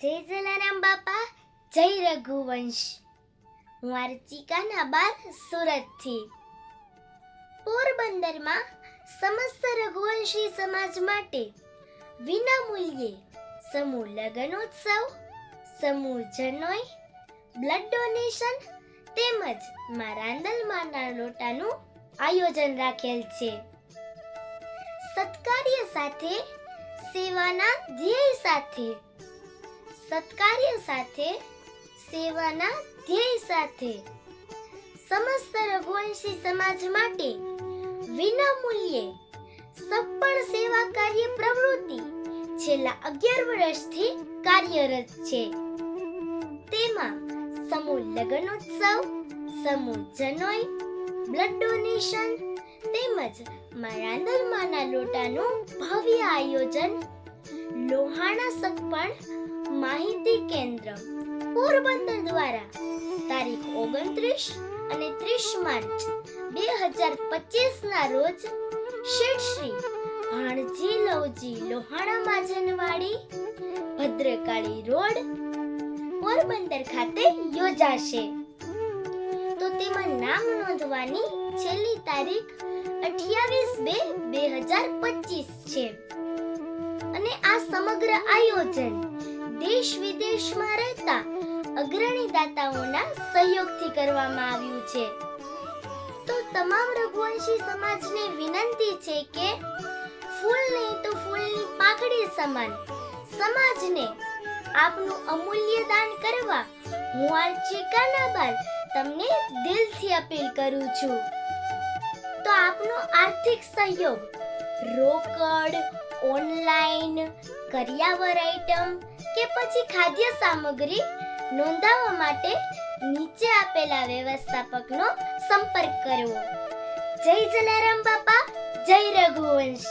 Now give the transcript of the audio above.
જય જલારામ બાપા, જય રઘુવંશ. હું આરચિકાના બાર સુરતથી. પોરબંદરમાં સમસ્ત રઘુવંશી સમાજ માટે વિનામૂલ્યે સમૂહ લગ્નોત્સવ, સમૂહ જનોય બ્લડ ડોનેશન તેમજ મારાંદલ માના લોટાનું આયોજન રાખેલ છે. સત્કાર્ય સાથે, સેવાના ધ્યેય સાથે સત્કાર્ય સાથે, સેવાના ધ્યેય સાથે. સમસ્ત રઘુવંશી સમાજ માટે વિનામૂલ્યે સપણ સેવા કાર્ય પ્રવૃત્તિ છેલ્લા અગિયાર વર્ષથી કાર્યરત છે. તેમાં સમૂહ લગ્નોત્સવ, સમૂહ જનોઈ, બ્લડ ડોનેશન તેમજ મા રાંદલમાના લોટાનું ભવ્ય આયોજન લોહાણા સગપણ માહિતી કેન્દ્ર, પોરબંદર દ્વારા તારીખ ઓગણત્રીસ અને ત્રીસ માર્ચ બે હજાર પચીસ ના રોજ શેઠ શ્રી ભાણજી લવજી લોહાણા માજનવાડી ભદ્રકાળી રોડ, પોરબંદર ખાતે યોજાશે. તો તેમાં નામ નોંધવાની છેલ્લી તારીખ અઠ્યાવીસ બે બે હજાર પચીસ છે. સમગ્ર આયોજન દેશ વિદેશમાં રહેતા અગ્રણી દાતાઓના સહયોગથી કરવામાં આવ્યું છે. તો તમામ રઘુવંશી સમાજને વિનંતી છે કે ફૂલ નહીં તો ફૂલની પાકડી સમાન સમાજને આપનું અમૂલ્ય દાન કરવા હું આ ચીકાના બાદ તમને દિલથી અપીલ કરું છું. તો આપનો આર્થિક સહયોગ રોકડ, ઓનલાઈન કરિયાવર આઇટમ કે પછી ખાદ્ય સામગ્રી નોંધાવવા માટે નીચે આપેલા વ્યવસ્થાપકનો સંપર્ક કરવો. જય જલારામ બાપા, જય રઘુવંશ.